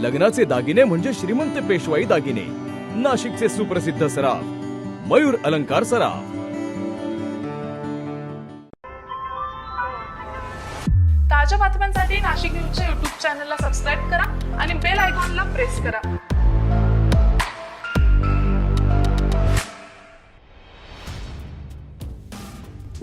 लग्नाचे दागिने म्हणजे श्रीमंत पेशवाई दागिने. नाशिकचे सुप्रसिद्ध सराफ मयूर अलंकार सराफ. ताज्या बातम्यांसाठी नाशिक न्यूजच्या युट्यूब चॅनलला सबस्क्राईब करा आणि बेल आयकॉनला प्रेस करा.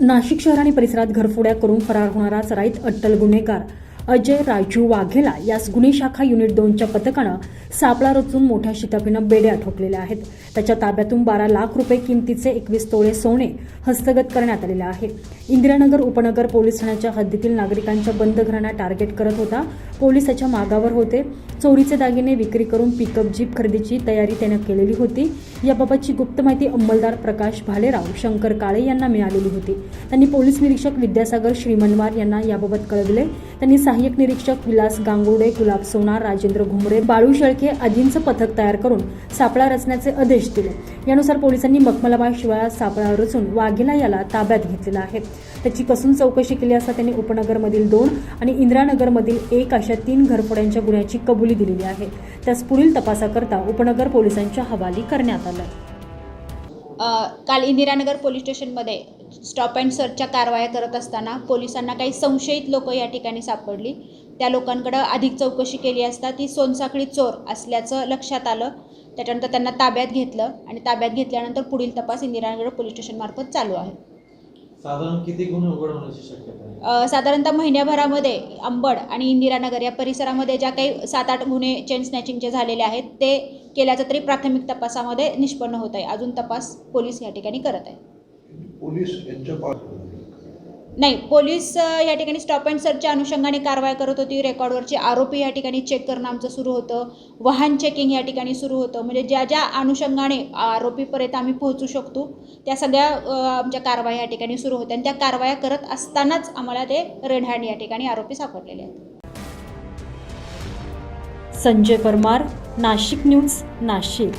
नाशिक शहर आणि परिसरात घरफोड्या करून फरार होणारा सराईत अट्टल गुन्हेगार. अजय राजू वाघेला यास गुन्हे शाखा युनिट दोनच्या पथकानं सापळा रचून मोठ्या शिताफीनं बेड्या ठोकलेल्या आहेत. त्याच्या ताब्यातून बारा लाख रुपये किमतीचे एकवीस तोळे सोने हस्तगत करण्यात आलेले आहे. इंदिरानगर उपनगर पोलीस ठाण्याच्या हद्दीतील नागरिकांच्या बंद घरांना टार्गेट करत होता. पोलीस त्याच्या मागावर होते. चोरीचे दागिने विक्री करून पिकअप जीप खरेदीची तयारी त्यानं केलेली होती. याबाबतची गुप्त माहिती अंमलदार प्रकाश भालेराव शंकर काळे यांना मिळालेली होती. त्यांनी पोलीस निरीक्षक विद्यासागर श्रीमनवार यांना याबाबत कळविले. त्यांनी सहाय्यक निरीक्षक विलास गांगुर्डे गुलाब सोनार राजेंद्र घुमरे बाळू शेळके आदींचं पथक तयार करून सापळा रचण्याचे आदेश दिले. यानुसार पोलिसांनी मखमलाबाद शिवारात सापळा रचून वाघेला याला ताब्यात घेतलेला आहे. त्याची कसून चौकशी केली असता त्यांनी उपनगरमधील दोन आणि इंदिरानगरमधील एक अशा तीन घरफोड्यांच्या गुन्ह्याची कबुली दिलेली आहे. त्यास पुढील तपासाकरता उपनगर पोलिसांच्या हवाली करण्यात आलं. काल इंदिरानगर पोलीस स्टेशनमध्ये स्टॉप अँड सर्चच्या कारवाया करत असताना पोलिसांना काही संशयित लोक या ठिकाणी सापडली. त्या लोकांकडं अधिक चौकशी केली असता ती सोनसाखळी चोर असल्याचं लक्षात आलं. त्याच्यानंतर त्यांना ताब्यात घेतलं आणि ताब्यात घेतल्यानंतर पुढील तपास इंदिरानगर पोलीस स्टेशनमार्फत चालू आहे. साधारण किती गुन्हे उघड होण्याची शक्यता आहे? साधारणतः महिन्याभरामध्ये अंबड आणि इंदिरानगर या परिसरामध्ये ज्या काही सात आठ गुन्हे चेन स्नॅचिंगचे झालेले आहेत ते केल्याचं तरी प्राथमिक तपासामध्ये निष्पन्न होत आहे. अजून तपास पोलीस या ठिकाणी करत आहे पोलीस यांच्या नाही पोलीस या ठिकाणी स्टॉप अँड सर्चच्या अनुषंगाने कारवाई करत होती. रेकॉर्डवरचे आरोपी या ठिकाणी चेक करणं आमचं सुरू होतं. वाहन चेकिंग या ठिकाणी सुरू होतं. म्हणजे ज्या ज्या अनुषंगाने आरोपीपर्यंत आम्ही पोहोचू शकतो त्या सगळ्या आमच्या कारवाई या ठिकाणी सुरू होत्या. आणि त्या कारवाया करत असतानाच आम्हाला ते रेड हँड या ठिकाणी आरोपी सापडलेले आहेत. संजय परमार नाशिक न्यूज नाशिक.